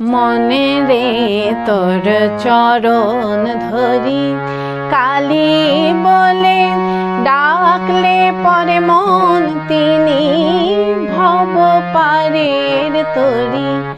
মনে রে তোর চরণ ধরি। কালী বলে ডাকলে পরে মন তিনি ভব পারের তরি।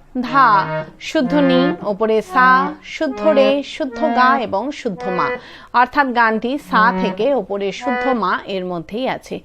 ধা, শুদ্ধ নি, ওপরে সা, শুদ্ধ রে, শুদ্ধ গা এবং শুদ্ধ মা। অর্থাৎ গানটি সা থেকে ওপরে শুদ্ধ মা এর মধ্যেই আছে।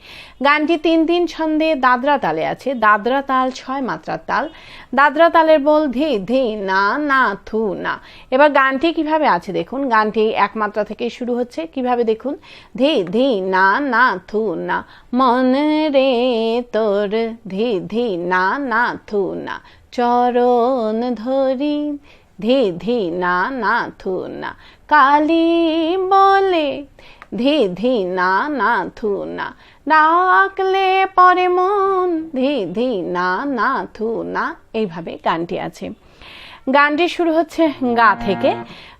গানটি তিন তিন ছন্দে দাদরা তালে আছে। দাদরা তাল ছয় মাত্রার তাল। দাদরা তালের বল ধে ধে, না না, থু, না। এবার গানটি কীভাবে আছে দেখুন। গানটি এক মাত্রা থেকে শুরু হচ্ছে। কীভাবে দেখুন? ধে ধে, না না, থু, না। মন রে তোর, ধে ধে, না না, থু, না। চরণ ধরি ধে ধে না না থু না। কালী বলে ধে ধে না না থু না। ডাকলে পরে মন ধে ধে না না থু না। এইভাবে গানটি আছে। গানটি শুরু হচ্ছে গা থেকে।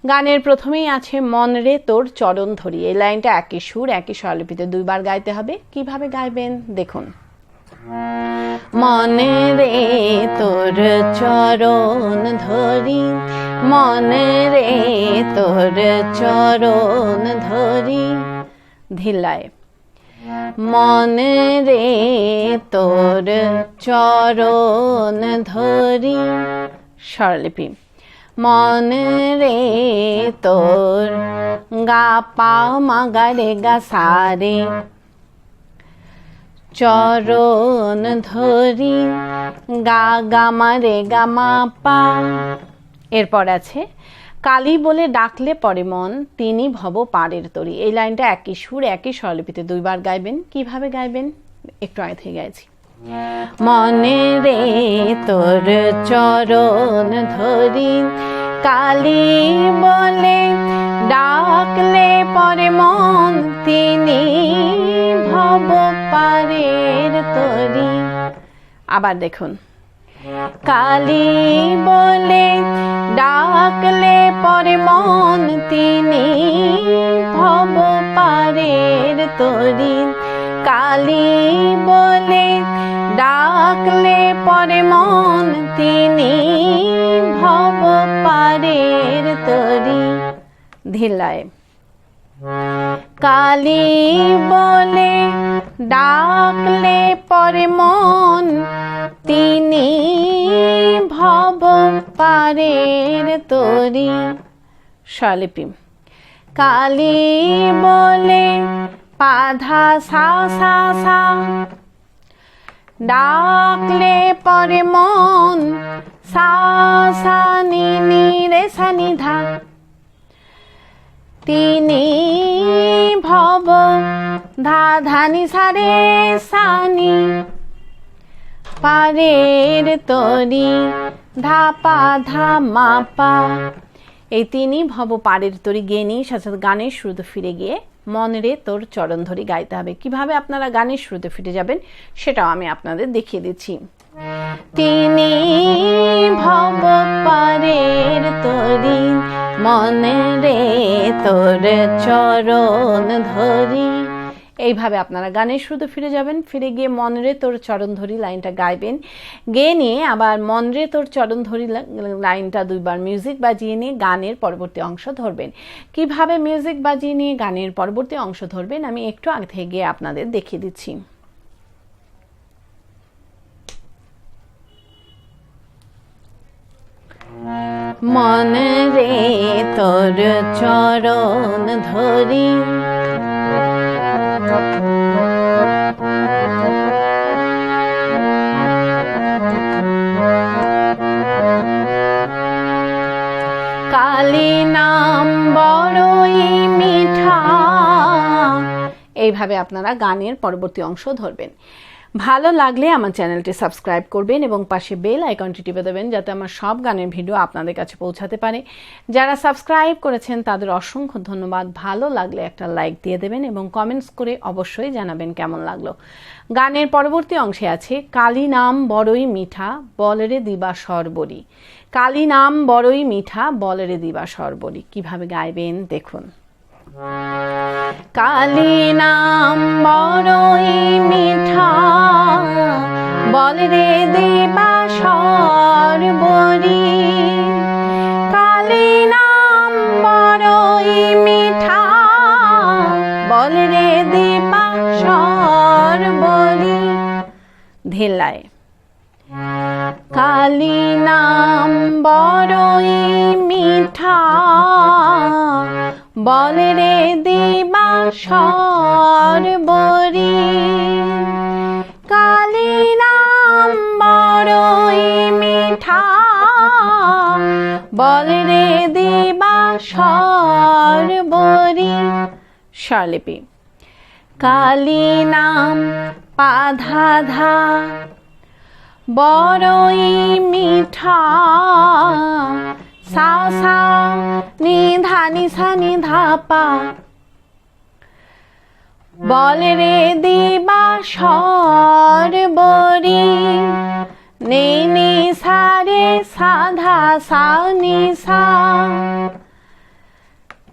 গানের প্রথমেই আছে মন রে তোর চরণ ধরি। এই লাইনটা একই সুর একই স্বরলিপিতে দুইবার গাইতে হবে। কীভাবে গাইবেন? দেখুন। মনে রে তোর চরণ ধরি, মনে রে তোর চরণ ধরি। ধিলায় মনে রে তোর চরণ ধরি। স্বরলিপি, মনে রে তোর গা পা মা গা রে গা সারে চরণ ধরি, গা গামা রে গামা পা। এরপর আছে, কালী বলে ডাকলে পরে মন, তিনি ভব পাড়ের তরি। এই লাইনটা একই সুর, একই স্বরলিপিতে দুইবার গাইবেন। কীভাবে গাইবেন? একটু আগে থেকে গাইছি। মনে রে তোর চরণ ধরি, কালী বলে ডাকলে পরে মন তিনি ভব পারের তরি। আবার দেখুন। কালী বলে ডাকলে পরে মন তিনি ভব পারের তরি। কালী বলে ডাকলে পরে মন তিনি ভব পারের তরি। ধিলায়। কালী বলে ডাকলে পরে মন তিনি ভব পারের তরি। স্বলিপি। কালী বলে পাধা সা সা সা। ডাকলে পরে মন সা সা নি রে সা ধা। তিনি ভব ধা ধানি সারে সানি। পারের তরি ধা পা ধা মা পা এই তিনি ভব পারের তরি গেয়ে নিয়ে সাথে গানের শুরুতে ফিরে গিয়ে মনরে তোর চরণ ধরি গাইতে হবে। কীভাবে আপনারা গানের শুরুতে ফিরে যাবেন সেটাও আমি আপনাদের দেখিয়ে দিচ্ছি। তিনি ভব পারের তরি, মনে রে তোর চরণ ধরি। এইভাবে আপনারা গানের শুরুতে ফিরে যাবেন, ফিরে গিয়ে মনরে তোর চরণ ধরি লাইনটা গাইবেন। গেয়ে নিয়ে আবার মনরে তোর চরণ ধরি লাইনটা দুইবার মিউজিক বাজিয়ে নিয়ে গানের পরবর্তী অংশ ধরবেন। কীভাবে মিউজিক বাজিয়ে নিয়ে গানের পরবর্তী অংশ ধরবেন, আমি একটু আগে গিয়ে আপনাদের দেখিয়ে দিচ্ছি। মন রে তোর চরণ ধরি। কালী নাম বড়ই মিঠা। এইভাবে আপনারা গানের পরবর্তী অংশ ধরবেন। ভালো লাগলে আমার চ্যানেলটি সাবস্ক্রাইব করবেন এবং পাশে বেল আইকনটি টিপে দেবেন যাতে আমার সব গানের ভিডিও আপনাদের কাছে পৌঁছাতে পারে। যারা সাবস্ক্রাইব করেছেন, তাদের অসংখ্য ধন্যবাদ। ভালো লাগলে একটা লাইক দিয়ে দেবেন এবং কমেন্টস করে অবশ্যই জানাবেন কেমন লাগল। গানের পরবর্তী অংশে আছে, কালী নাম বড়ই মিঠা, বলরে দিবা সরবরি কালী নাম বড়ই মিঠা, বলরে দিবা সরবরি কীভাবে গাইবেন? দেখুন। কালী নাম বড়ই মিঠা। বল রে দেবা সর্বরি। কালী নাম বড়ই মিঠা। বল রে দেবা সর্বরি। ধেলায় কালী নাম বড়ই মিঠা। বল রে দিবা সর্বরি কালী নাম বড়ই মিঠা। বল রে দিবা সর্বরি স্বরলিপি। কালী নাম পাধা ধা বড়ই মিঠা। সা সা নি ধা নি সা নি ধা পা বল রে দিবা সর্বরি নে নি সা রে সা ধা সা নি সা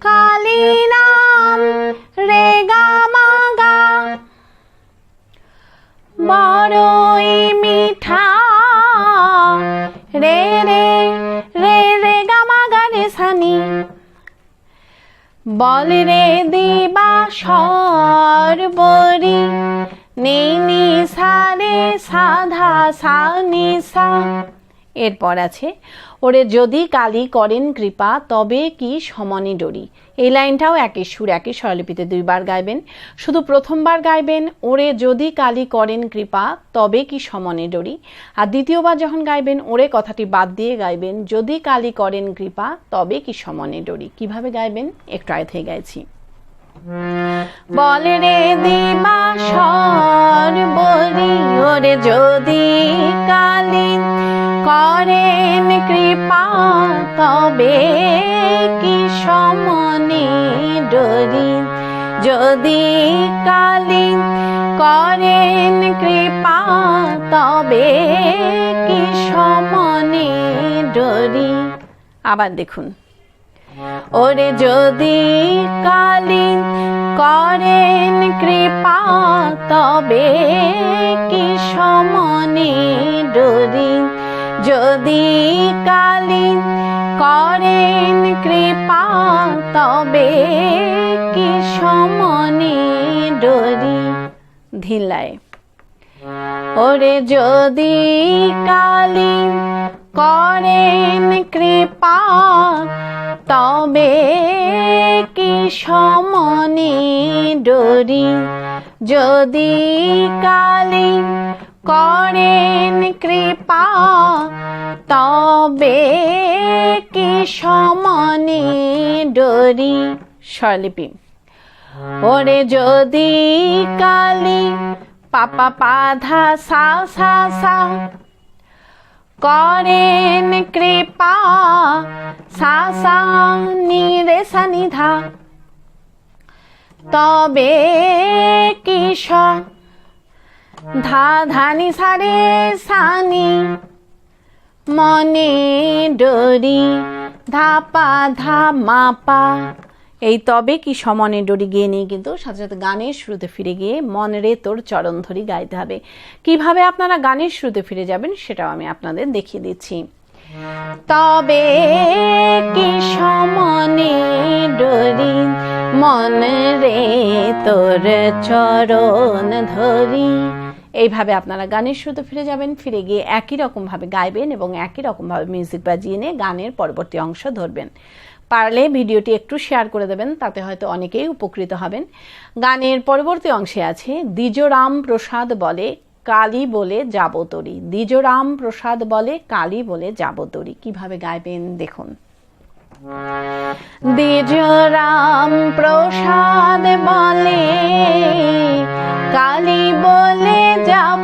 কালী নাম রে গা মা গা বড়ই মিঠা রে রে সানি বল রে দিবা সর্বরি নেই নি সা সাধা সা নি সা এরপর আছে, ওরে যদি কালি করেন কৃপা, তবে কি সমনে ডরি? এই লাইনটাও একই সুর একই স্বরলিপিতে দুইবার গাইবেন। শুধু প্রথমবার গাইবেন, ওরে যদি কালি করেন কৃপা, তবে কি সমনে ডরি? আর দ্বিতীয়বার যখন গাইবেন, ওরে, কথাটি বাদ দিয়ে গাইবেন, যদি কালি করেন কৃপা, তবে কি সমনে ডরি? কীভাবে গাইবেন? একটু আয় থেকে গাইছি। বলে রে দিবা সর্বরি ওরে যদি কালী করেন কৃপা, তবে কি সমনে ডরি? যদি কালী করেন কৃপা, তবে কি সমনে ডরি? আবার দেখুন। ওরে যদি কালী করেন কৃপা, তবে কি সমনে ডরি? যদি কালী করেন কৃপা, তবে কি সমনে ডরি? ধিলায় ওরে যদি কালী করেন কৃপা, তবে কি সমনে ডরি? যদি কালী করেন কৃপা, তবে কি সমনে ডরি? স্বরলিপি। ওরে যদি কালি পাপা পাধা সা সা সা করেন কৃপা সা সা নি রে তবে কি ধা ধানি সারে সানি, মনে ডরি, ধাপা ধা মাপা এই তবে কি সমনে ডরি গিয়ে নিয়ে কিন্তু সাথে সাথে গানের শুরুতে ফিরে গিয়ে মনে তোর চরণ ধরি গাইতে হবে। কীভাবে আপনারা গানের শুরুতে ফিরে যাবেন সেটাও আমি আপনাদের দেখিয়ে দিচ্ছি। তবে কি সমনে ডরি, মন রে তোর চরণ ধরি এইভাবে আপনারা গানের শুরুতে ফিরে যাবেন, ফিরে গিয়ে একই রকমভাবে গাইবেন এবং একই রকমভাবে মিউজিক বাজিয়ে নিয়ে গানের পরবর্তী অংশ ধরবেন। পারলে ভিডিওটি একটু শেয়ার করে দেবেন, তাতে হয়তো অনেকেই উপকৃত হবেন। গানের পরবর্তী অংশে আছে, দ্বিজরাম প্রসাদ বলে কালী বলে যাবতরি। দ্বিজরাম প্রসাদ বলে কালী বলে যাবতরি। কীভাবে গাইবেন, দেখুন। দ্বিজ রাম প্রসাদ বলে, কালী বলে যাব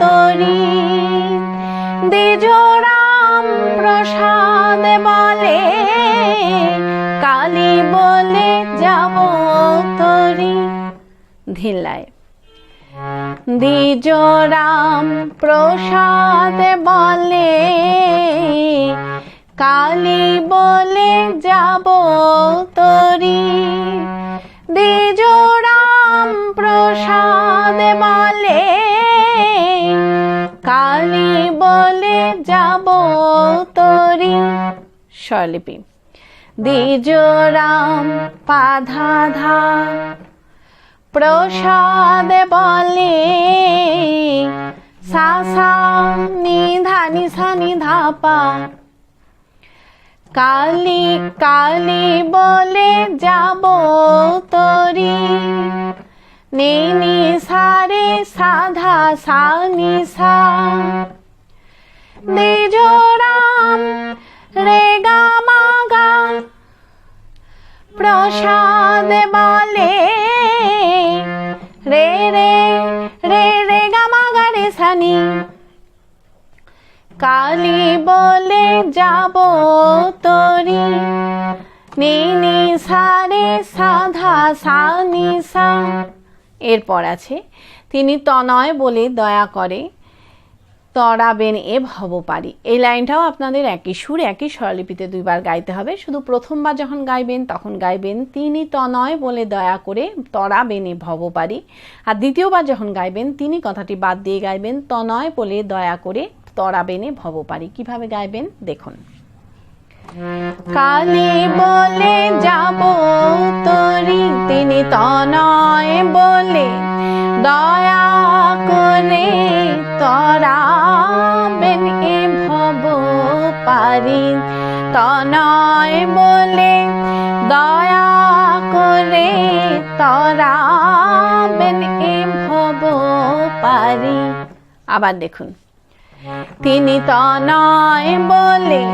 তরি। দ্বিজ রাম প্রসাদ বলে, কালী বলে যাব তরি। ধিল্লায়। দ্বিজ রাম প্রসাদ বলে কালী বলে যাব তরি। দ্বিজ রাম প্রসাদ বলে কালি বলে যাব তরি। স্বরলিপি। দ্বিজ রাম পাধা ধা প্রসাদ বলে। সা সা নি ধা নি সা নি ধা পা কালি কালি বলে যাব তরি। নি নি সা রে সাধা সা নি সা দ্বিজরাম রে গা মা গা। প্রসাদ বলে রে রে রে রে গা মা গা রে সানি। কালি বলে যাব তরি। নি নি সা রে সাধা সা নি সা। এরপর আছে, তিনি তনয় বলে দয়া করে, তরাবেন এ ভব পারি এই লাইনটাও আপনাদের একই সুর, একই স্বরলিপিতে দুইবার গাইতে হবে। শুধু প্রথমবার যখন গাইবেন, তখন গাইবেন, তিনি তনয় বলে দয়া করে তরাবেন এ ভব পারি আর দ্বিতীয়বার যখন গাইবেন, তিনি কথাটি বাদ দিয়ে গাইবেন, তনয় বলে দয়া করে তরাবেন এ ভব পারি কীভাবে গাইবেন? দেখুন। কালী বলে যাব তরি, তিনি তনয় বলে। দয়া করে তরাবেন এ ভব পারি তনয় বলে দয়া করে তরাবেন এ ভব পারি আবার দেখুন। তিনি তনয় বলে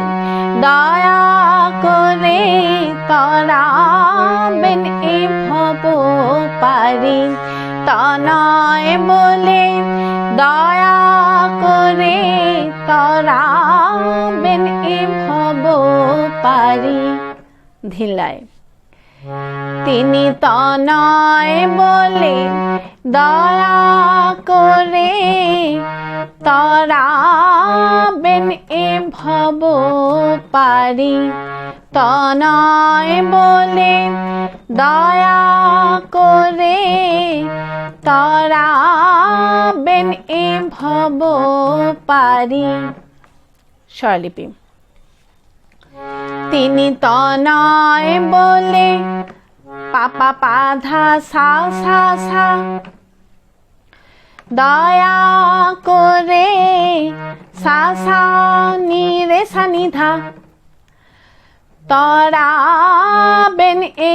দয়া করে তরাবেন এ ভব পারি তনয় বলে দয়া করে তরাবেন এ ভব পারি ধিলায় তিনি তনয় বলে দয়া করে তরাবেন এ ভব পারি তনয় বলে দয়া করে তরাবেন এ ভব পারি স্বরলিপি। তিনি তনয় বলে পাপা পাধা সা সা সা। দয়া করে সা সা, নি, রে, সা ধা। তরাবেন এ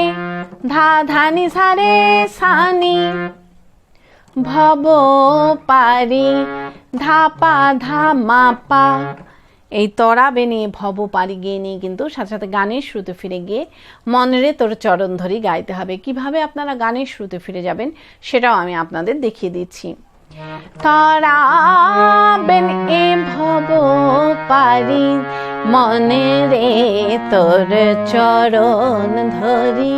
ধা ধা, নি, সা, রে ভব পারি, ধা, পা, ধা, মা, পা। এই তরা বেনে ভব পারি গিয়ে নিয়ে কিন্তু সাথে সাথে গানের শ্রুতে ফিরে গিয়ে মনরে তোর চরণ ধরি গাইতে হবে। কীভাবে আপনারা গানের শ্রুতে ফিরে যাবেন সেটাও আমি আপনাদের দেখিয়ে দিচ্ছি। তরা বেন এ ভব পারি মনে রে তোর চরণ ধরি।